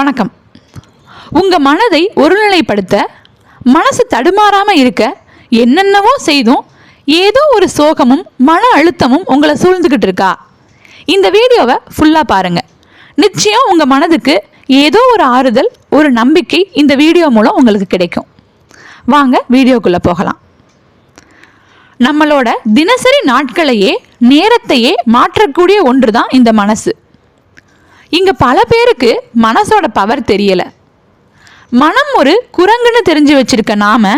வணக்கம். உங்கள் மனதை ஒருநிலைப்படுத்த மனசு தடுமாறாமல் இருக்க என்னென்னவோ செய்தும் ஏதோ ஒரு சோகமும் மன அழுத்தமும் உங்களை சூழ்ந்துக்கிட்டு இருக்கா? இந்த வீடியோவை ஃபுல்லாக பாருங்கள் நிச்சயம் உங்கள் மனதுக்கு ஏதோ ஒரு ஆறுதல் ஒரு நம்பிக்கை இந்த வீடியோ மூலம் உங்களுக்கு கிடைக்கும். வாங்க வீடியோக்குள்ளே போகலாம். நம்மளோட தினசரி நாட்களையே நேரத்தையே மாற்றக்கூடிய ஒன்று தான் இந்த மனசு. இங்கே பல பேருக்கு மனசோட பவர் தெரியலை. மனம் ஒரு குரங்குன்னு தெரிஞ்சு வச்சிருக்க நாம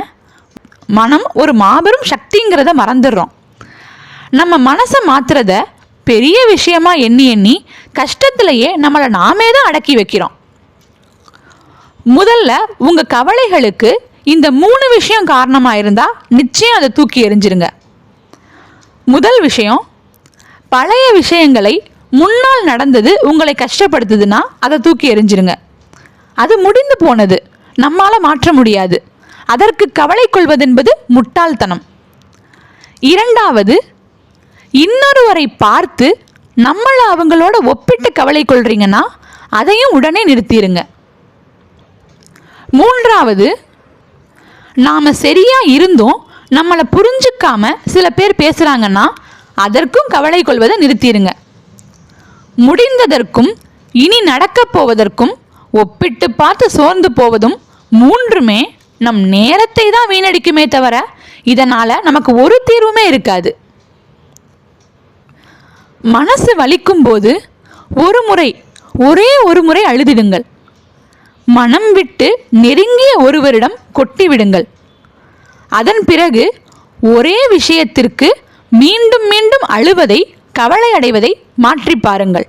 மனம் ஒரு மாபெரும் சக்திங்கிறத மறந்துடுறோம். நம்ம மனசை மாத்துறத பெரிய விஷயமா எண்ணி எண்ணி கஷ்டத்திலேயே நம்மளை நாமே தான் அடக்கி வைக்கிறோம். முதல்ல உங்கள் கவலைகளுக்கு இந்த மூணு விஷயம் காரணமாக இருந்தால் நிச்சயம் அதை தூக்கி எறிஞ்சிருங்க. முதல் விஷயம் பழைய விஷயங்களை முன்னால் நடந்தது உங்களை கஷ்டப்படுத்துதுன்னா அதை தூக்கி எறிஞ்சிருங்க. அது முடிந்து போனது. நம்மால் மாற்ற முடியாது. அதற்கு கவலை கொள்வதென்பது முட்டாள்தனம். இரண்டாவது இன்னொருவரை பார்த்து நம்மளை அவங்களோட ஒப்பிட்டு கவலை கொள்றீங்கன்னா அதையும் உடனே நிறுத்திடுங்க மூன்றாவது நாம் சரியாக இருந்தும் நம்மளை புரிஞ்சுக்காம சில பேர் பேசுகிறாங்கன்னா அதற்கும் கவலை கொள்வதை நிறுத்திடுங்க முடிந்ததற்கும் இனி நடக்கப் போவதற்கும் ஒப்பிட்டு பார்த்து சோர்ந்து போவதும் மூன்றுமே நம் நேரத்தை தான் வீணடிக்குமே தவிர இதனால் நமக்கு ஒரு தீர்வுமே இருக்காது. மனசு வலிக்கும் போது ஒரு முறை ஒரே ஒரு முறை அழுதிடுங்கள். மனம் விட்டு நெருங்கிய ஒருவரிடம் கொட்டிவிடுங்கள். அதன் பிறகு ஒரே விஷயத்திற்கு மீண்டும் மீண்டும் அழுவதை கவலை அடைவதை மாற்றி பாருங்கள்.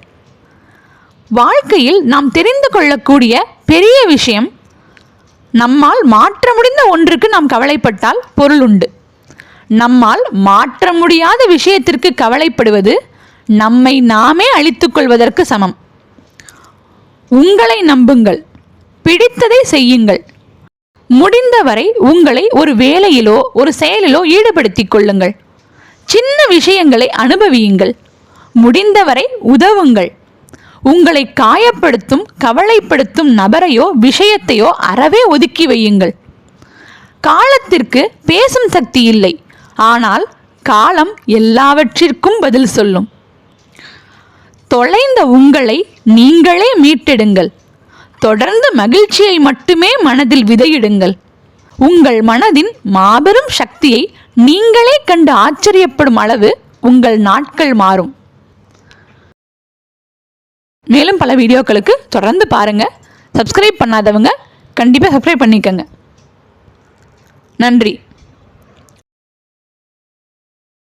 வாழ்க்கையில் நாம் தெரிந்து கொள்ளக்கூடிய பெரிய விஷயம் நம்மால் மாற்ற முடிந்த ஒன்றுக்கு நாம் கவலைப்பட்டால் பொருள் உண்டு. நம்மால் மாற்ற முடியாத விஷயத்திற்கு கவலைப்படுவது நம்மை நாமே அழித்துக் கொள்வதற்கு சமம். உங்களை நம்புங்கள் பிடித்ததை செய்யுங்கள். முடிந்தவரை உங்களை ஒரு வேலையிலோ ஒரு செயலிலோ ஈடுபடுத்திக் கொள்ளுங்கள். சின்ன விஷயங்களை அனுபவியுங்கள். முடிந்தவரை உதவுங்கள். உங்களை காயப்படுத்தும் கவலைப்படுத்தும் நபரையோ விஷயத்தையோ அறவே ஒதுக்கி வையுங்கள். காலத்திற்கு பேசும் சக்தி இல்லை. ஆனால் காலம் எல்லாவற்றிற்கும் பதில் சொல்லும். தொலைந்த உங்களை நீங்களே மீட்டெடுங்கள். தொடர்ந்து மகிழ்ச்சியை மட்டுமே மனதில் விதையிடுங்கள். உங்கள் மனதின் மாபெரும் சக்தியை நீங்களே கண்டு ஆச்சரியப்படும் அளவு உங்கள் நாட்கள் மாறும். மேலும் பல வீடியோக்களுக்கு தொடர்ந்து பாருங்கள் சப்ஸ்கிரைப் பண்ணாதவங்க கண்டிப்பாக சப்ஸ்கிரைப் பண்ணிக்கோங்க. நன்றி.